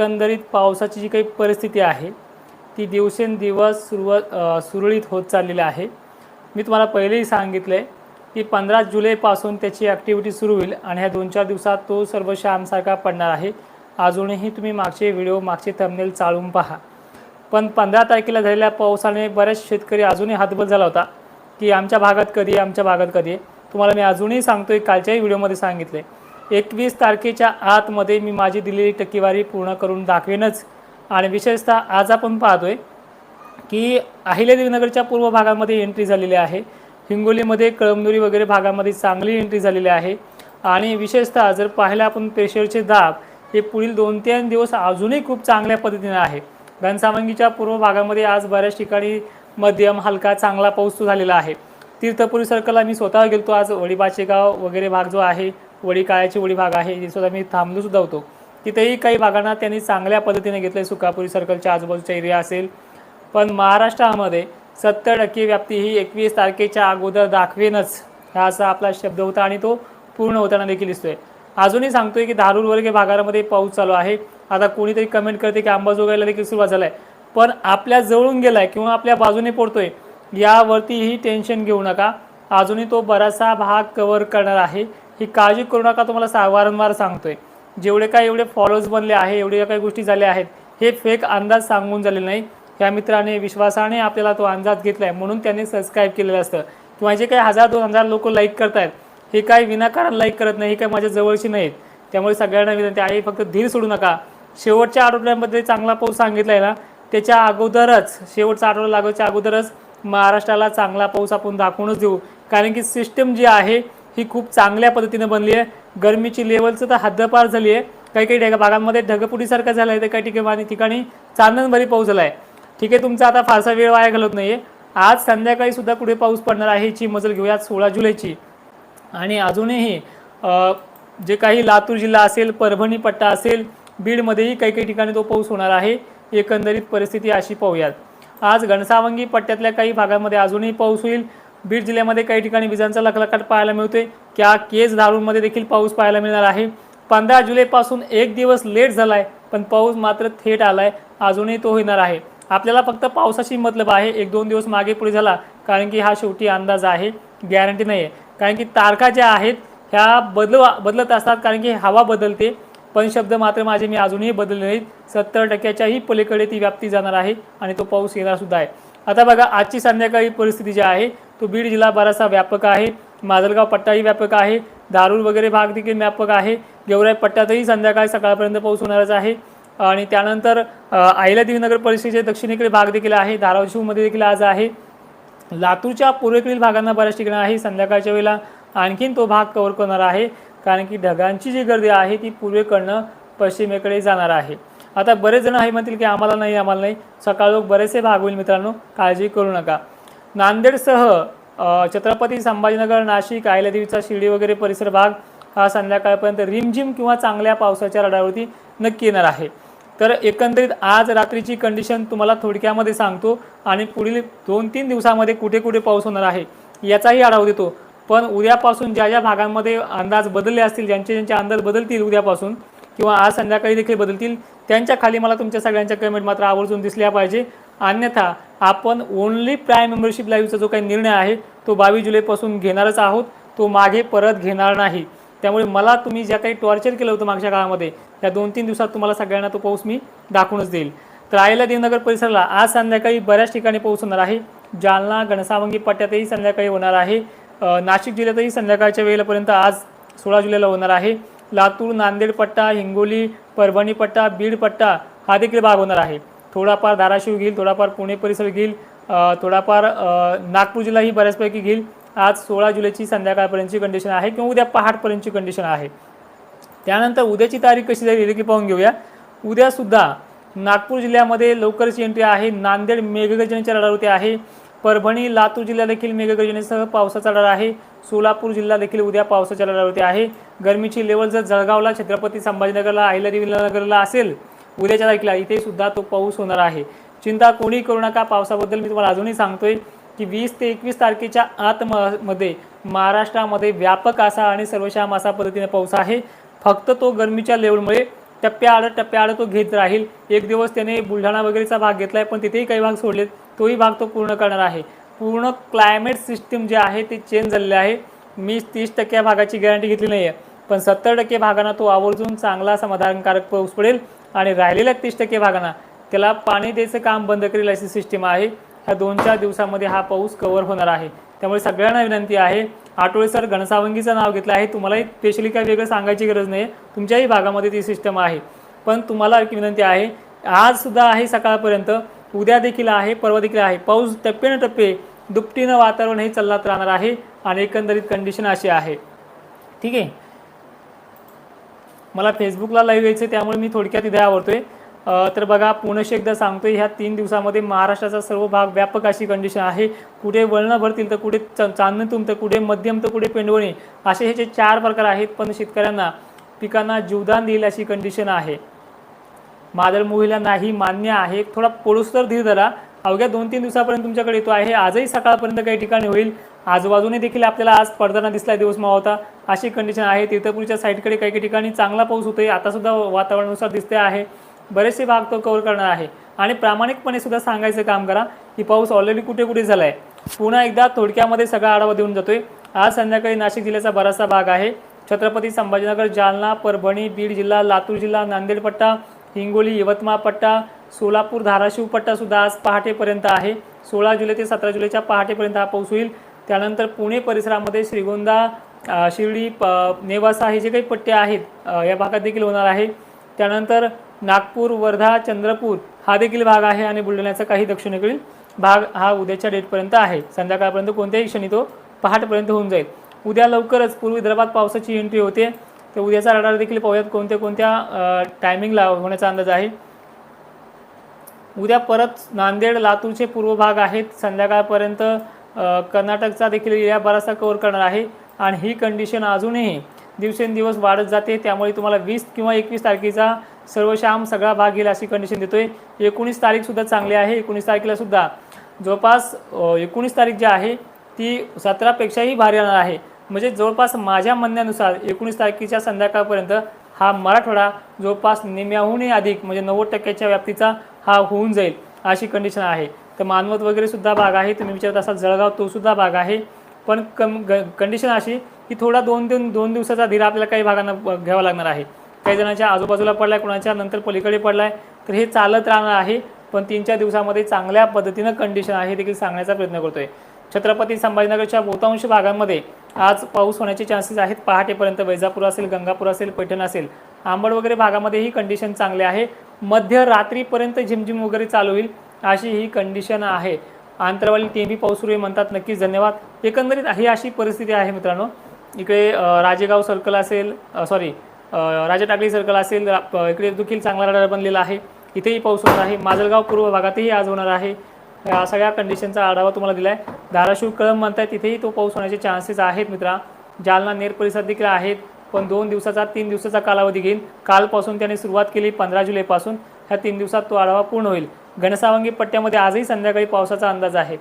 एकंदरीत पावसाची जी काही परिस्थिती आहे ती दिवसेंदिवस सुरुवात सुरळीत होत चाललेली आहे. मी तुम्हाला पहिलेही सांगितलं आहे की पंधरा जुलैपासून त्याची ॲक्टिव्हिटी सुरू होईल आणि ह्या दोन चार दिवसात तो सर्व श्यामसारखा पडणार आहे. अजूनही तुम्ही मागचे व्हिडिओ मागचे थंबनेल चालवून पहा. पण पंधरा तारखेला झालेल्या पावसाने बरेच शेतकरी अजूनही हातबल झाला होता की आमच्या भागात कधी आहे आमच्या भागात कधी आहे. तुम्हाला मी अजूनही सांगतो आहे कालच्याही व्हिडिओमध्ये सांगितले एकवीस तारखेच्या आतमध्ये मी माझी दिलेली टक्केवारी पूर्ण करून दाखवेनच. आणि विशेषतः आज आपण पाहतोय की अहिल्यादेवीनगरच्या पूर्व भागामध्ये एंट्री झालेली आहे. हिंगोलीमध्ये कळमनुरी वगैरे भागामध्ये चांगली एंट्री झालेली आहे. आणि विशेषतः जर पाहिलं आपण प्रेशरचे दाब हे पुढील दोन तीन दिवस अजूनही खूप चांगल्या पद्धतीने आहे. घनसावंगीच्या पूर्व भागामध्ये आज बऱ्याच ठिकाणी मध्यम हलका चांगला पाऊस तो झालेला आहे. तीर्थपुरी सर्कलला मी स्वतः गेलतो. आज वडीबाचे गाव वगैरे भाग जो आहे वडी काळ्याची वडी भाग आहे जिथं सुद्धा मी थांबलो सुद्धा होतो. तिथेही काही भागांना त्यांनी चांगल्या पद्धतीने घेतलं सुकापुरी सर्कलच्या आजूबाजूचा एरिया असेल. पण महाराष्ट्रामध्ये सत्तर टक्के व्याप्ती ही एकवीस तारखेच्या अगोदर दाखवेनच हा असा आपला शब्द होता आणि तो पूर्ण होताना देखील दिसतोय. अजूनही सांगतोय की धारूर वर्गे भागामध्ये पाऊस चालू आहे. आता कोणीतरी कमेंट करते की अंबाजोगाईला देखील सुरुवात झालाय. पण आपल्या जवळून गेलाय किंवा आपल्या बाजूने पडतोय यावरतीही टेन्शन घेऊ नका. अजूनही तो बराचसा भाग कव्हर करणार आहे. ही काळजी करू नका तुम्हाला सा वारंवार सांगतोय. जेवढे काय एवढे फॉलोअर्स बनले आहे एवढ्या काही गोष्टी झाल्या आहेत हे फेक अंदाज सांगून झाले नाही. या मित्राने विश्वासाने आपल्याला तो अंदाज घेतला आहे म्हणून त्यांनी सबस्क्राईब केलेलं असतं. किंवा जे काही हजार दोन हजार लोक लाईक करतायत हे काही विनाकारण लाईक करत नाही हे काही माझ्या जवळची नाहीत. त्यामुळे सगळ्यांना विनंती आहे फक्त धीर सोडू नका. शेवटच्या आठवड्यामध्ये चांगला पाऊस सांगितला आहे ना त्याच्या अगोदरच शेवटचा आठवडा लागायच्या अगोदरच महाराष्ट्राला चांगला पाऊस आपण दाखवूनच देऊ. कारण की सिस्टम जी आहे ही खूप चांगल्या पद्धतीनं बनली आहे. गरमीची लेवलचं तर हद्दपार झाली आहे. काही काही ढग भागांमध्ये ढगपुटीसारखं झालं आहे तर काही ठिकाणी ठिकाणी चांदणभरी पाऊस झाला आहे ठीक आहे तुमचा आता फारसा वेळ वाया घालत नाही आहे आज संध्याकाळी सुद्धा कुठे पाऊस पडणार आहे याची मजल घेऊयात सोळा जुलैची. आणि अजूनही जे काही लातूर जिल्हा असेल परभणी पट्टा असेल बीडमध्येही काही काही ठिकाणी तो पाऊस होणार आहे. एकंदरीत परिस्थिती अशी पाहूयात. आज घनसावंगी पट्ट्यातल्या काही भागांमध्ये अजूनही पाऊस होईल. बीड जिल्ह्यामध्ये काही ठिकाणी विजांचा लखलखाट पाहायला मिळतोय. क्या केज धारूरमध्ये देखील पाऊस पाहायला मिळणार आहे. पंधरा जुलैपासून एक दिवस लेट झाला आहे पण पाऊस मात्र थेट आला आहे अजूनही तो होणार आहे. आपल्याला फक्त पावसाशी मतलब आहे. एक दोन दिवस मागे पुढे झाला कारण की हा शेवटी अंदाज आहे. गॅरंटी नाही आहे कारण की तारखा ज्या आहेत ह्या बदलवा बदलत असतात कारण की हवा बदलते. पण शब्द मात्र माझे मी अजूनही बदलले नाहीत. सत्तर टक्क्याच्याही पलीकडे ती व्याप्ती जाणार आहे आणि तो पाऊस येणार सुद्धा आहे. आता बघा आजची संध्याकाळी परिस्थिती जी आहे तो बीड जिल्हा बराचसा व्यापक आहे. माजलगाव पट्टाही व्यापक आहे. दारूर वगैरे भाग देखील व्यापक आहे. गेवराई पट्ट्यातही संध्याकाळी सकाळपर्यंत पाऊस होणारच आहे. आणि त्यानंतर अ, अहिल्यादेवी नगर परिषदेचे दक्षिणेकडे भाग देखील आहे. धाराशिवमध्ये देखील आज आहे. लातूरच्या पूर्वेकडील भागांना बऱ्याच ठिकाणी आहे. संध्याकाळच्या वेळेला आणखीन तो भाग कव्हर करणार आहे. कारण की ढगांची जी गर्दी आहे ती पूर्वेकडनं पश्चिमेकडे जाणार आहे. आता बरेच जण आहे म्हणतील की आम्हाला नाही आम्हाला नाही. सकाळ लोक बरेचसे भाग होईल मित्रांनो. काळजी करू नका. नांदेडसह छत्रपती संभाजीनगर नाशिक आयलादेवीचा शिर्डी वगैरे परिसर भाग हा संध्याकाळपर्यंत रिमझिम किंवा चांगल्या पावसाच्या रडावरती नक्की येणार आहे. तर एकंदरीत आज रात्रीची कंडिशन तुम्हाला थोडक्यामध्ये सांगतो आणि पुढील दोन तीन दिवसामध्ये कुठे कुठे पाऊस होणार आहे याचाही आढावा देतो. पण उद्यापासून ज्या ज्या भागांमध्ये अंदाज बदलले असतील ज्यांचे ज्यांचे अंदाज बदलतील उद्यापासून किंवा आज संध्याकाळी देखील बदलतील त्यांच्या खाली मला तुमच्या सगळ्यांच्या कमेंट मात्र आवर्जून दिसल्या पाहिजे. अन्यथा आपण ओनली प्राईम मेंबरशिप लाईव्हचा जो काही निर्णय आहे तो बावीस जुलैपासून घेणारच आहोत. तो मागे परत घेणार नाही. त्यामुळे मला तुम्ही ज्या काही टॉर्चर केलं होतं मागच्या काळामध्ये त्या दोन तीन दिवसात तुम्हाला सगळ्यांना तो पाऊस मी दाखवूनच देईल. तर आयला देवनगर परिसराला आज संध्याकाळी बऱ्याच ठिकाणी पाऊस होणार आहे. जालना घनसावंगी पट्ट्यातही संध्याकाळी होणार आहे. नाशिक जिल्ह्यातही संध्याकाळच्या वेळेपर्यंत आज सोळा जुलैला होणार आहे. लातूर नांदेड पट्टा हिंगोली परभणी पट्टा बीड पट्टा हा देखील भाग होणार आहे. थोडाफार धाराशिव घेईल थोडाफार पुणे परिसर घेईल थोडाफार नागपूर जिल्हाही बऱ्याचपैकी घेईल. आज सोळा जुलैची संध्याकाळपर्यंतची कंडिशन आहे किंवा उद्या पहाटपर्यंतची कंडिशन आहे. त्यानंतर उद्याची तारीख कशी जाईल येते की पाहून घेऊया. उद्यासुद्धा नागपूर जिल्ह्यामध्ये लवकरच एंट्री आहे. नांदेड मेघगर्जनेच्या रडावरती आहे. परभणी लातूर जिल्हा देखील मेघगर्जनेसह पावसाचा रडार आहे. सोलापूर जिल्हा देखील उद्या पावसाच्या रडावरती आहे. गरमीची लेवल जर जळगावला छत्रपती संभाजीनगरला अहिल्यादेवीनगरला असेल उद्याच्या तारखेला इथे सुद्धा तो पाऊस होणार आहे. चिंता कोणी करू नका. पावसाबद्दल मी तुम्हाला अजूनही सांगतोय की वीस ते एकवीस तारखेच्या आतमध्ये महाराष्ट्रामध्ये व्यापक असा आणि सर्वशाम असा पद्धतीने पाऊस आहे. फक्त तो गरमीच्या लेवलमुळे टप्प्याआड टप्प्याआड तो घेत राहील. एक दिवस त्याने बुलढाणा वगैरेचा भाग घेतला आहे पण तिथेही काही भाग सोडलेत. तोही भाग तो पूर्ण करणार आहे. पूर्ण क्लायमेट सिस्टीम जे आहे ते चेंज झालेले आहे. मी तीस टक्के भागाची गॅरंटी घेतली नाही आहे पण सत्तर टक्के भागांना तो आवर्जून चांगला समाधानकारक पाऊस पडेल. आणि राहिलेल्या तीस टक्के भागांना त्याला पाणी द्यायचं काम बंद करेल अशी सिस्टीम आहे. ह्या दोन चार दिवसामध्ये हा पाऊस कव्हर होणार आहे. त्यामुळे सगळ्यांना विनंती आहे आठवडे सर घनसावंगीचं नाव घेतलं आहे. तुम्हालाही स्पेशली काय वेगळं सांगायची गरज नाही तुमच्याही भागामध्ये ती सिस्टम आहे. पण तुम्हाला एक विनंती आहे आज सुद्धा आहे सकाळपर्यंत उद्या देखील आहे परवा देखील आहे. पाऊस टप्प्याने टप्पे दुपटीनं वातावरण हे चालत राहणार आहे आणि एकंदरीत कंडिशन अशी आहे. ठीक आहे? मला फेसबुकला लाईव्ह यायचं आहे, त्यामुळे मी थोडक्यात इथे आवडतोय तर बघा पुनश एकदा सांगतोय ह्या तीन दिवसामध्ये महाराष्ट्राचा सर्व भाग व्यापक अशी कंडिशन आहे. कुठे वळणं भरतील तर कुठे च- चांदणीतून तर कुठे मध्यम तर कुठे पेंडवणी असे ह्याचे चार प्रकार आहेत पण शेतकऱ्यांना पिकांना जीवदान देईल अशी कंडिशन आहे. मादळ मोहिला नाही मान्य आहे. थोडा पोळूस तर धीर धरा. अवघ्या दोन तीन दिवसापर्यंत तुमच्याकडे येतो आहे. आजही सकाळपर्यंत काही ठिकाणी होईल. आजूबाजूने देखील आपल्याला आज पडताना दिसला दिवस मावता अशी कंडिशन आहे. तीर्थपुरीच्या साईडकडे काही काही ठिकाणी चांगला पाऊस होतोय. आतासुद्धा वातावरणानुसार दिसते आहे. बरेचसे भाग तो कव्हर करणार आहे. आणि प्रामाणिकपणे सुद्धा सांगायचं काम करा की पाऊस ऑलरेडी कुठे कुठे झाला आहे पुन्हा एकदा थोडक्यामध्ये सगळा आढावा देऊन जातोय. आज संध्याकाळी नाशिक जिल्ह्याचा बराचसा भाग आहे. छत्रपती संभाजीनगर जालना परभणी बीड जिल्हा लातूर जिल्हा नांदेड पट्टा हिंगोली यवतमाळ पट्टा सोलापूर धाराशिव पट्टा सुद्धा आज पहाटेपर्यंत आहे. सोळा जुलै ते सतरा जुलैच्या पहाटेपर्यंत हा पाऊस होईल. त्यानंतर पुणे परिसरामध्ये श्रीगोंदा शिर्डी प नेवासा हे जे काही पट्टे आहेत या भागात देखील होणार आहे. त्यानंतर नागपूर वर्धा चंद्रपूर हा देखील भाग आहे आणि बुलढाण्याचा काही दक्षिणेकडील भाग हा उद्याच्या डेटपर्यंत आहे. संध्याकाळपर्यंत कोणत्याही क्षणी तो पहाटपर्यंत होऊन जाईल. उद्या लवकरच पूर्व विदर्भात पावसाची एंट्री होते. तर उद्याचा रडार देखील पाहूयात कोणत्या कोणत्या टायमिंगला होण्याचा अंदाज आहे. उद्या परत नांदेड लातूरचे पूर्व भाग आहेत. संध्याकाळपर्यंत कर्नाटकचा देखील एरिया बराचसा कव्हर करणार आहे. आणि ही कंडिशन अजूनही दिवसेंदिवस वाढत जाते. त्यामुळे तुम्हाला वीस किंवा एकवीस तारखेचा सर्वश्याम सगळा भाग येईल अशी कंडिशन देतोय. एकोणीस तारीखसुद्धा चांगली आहे. एकोणीस तारखेला सुद्धा जवळपास एकोणीस तारीख जी आहे ती सतरापेक्षाही भारी येणार आहे. म्हणजे जवळपास माझ्या म्हणण्यानुसार एकोणीस तारखेच्या संध्याकाळपर्यंत हा मराठवाडा जवळपास निम्याहूनही अधिक म्हणजे नव्वद टक्क्याच्या व्याप्तीचा हा होऊन जाईल अशी कंडिशन आहे. तर मानवत वगैरे सुद्धा भाग आहे. तुम्ही विचारत असाल जळगाव तो सुद्धा भाग आहे. पण कम ग कंडिशन अशी की थोडा दोन दिन दोन दिवसाचा धीर आपल्याला काही भागांना ब- घ्यावा लागणार आहे. काही जणांच्या आजूबाजूला पडलाय कोणाच्या नंतर पलीकडे पडलाय तर हे चालत राहणार आहे. पण तीन चार दिवसामध्ये चांगल्या पद्धतीनं कंडिशन आहे देखील सांगण्याचा प्रयत्न करतोय. छत्रपती संभाजीनगरच्या बहुतांश भागांमध्ये आज पाऊस होण्याचे चान्सेस आहेत. पहाटेपर्यंत वैजापूर असेल गंगापूर असेल पैठण असेल आंबड वगैरे भागामध्ये ही कंडिशन चांगली आहे. मध्य रात्रीपर्यंत झिमझिम वगैरे चालू होईल. अशी ही कंडिशन आहे. आंतरवाली ते बी पाऊस सुरू आहे म्हणतात नक्कीच धन्यवाद. एकंदरीत ही अशी परिस्थिती आहे मित्रांनो. इकडे राजेगाव सर्कल असेल सॉरी राजा टाकळी सर्कल असेल इकडे देखील चांगला रडार बनलेला आहे. इथेही पाऊस होणार आहे. माजलगाव पूर्व भागातही आज होणार आहे. या सगळ्या कंडिशनचा आढावा तुम्हाला दिला आहे धाराशिव कळंब म्हणताय तिथेही तो पाऊस होण्याचे चान्सेस आहेत मित्रा. जालना नेर परिसरात देखील आहेत पण दोन दिवसाचा तीन दिवसाचा कालावधी घेईल. कालपासून त्याने सुरुवात केली पंधरा जुलैपासून. ह्या तीन दिवसात तो आढावा पूर्ण होईल. घनसावंगी पट्ट्यामध्ये आजही संध्याकाळी पावसाचा अंदाज आहे.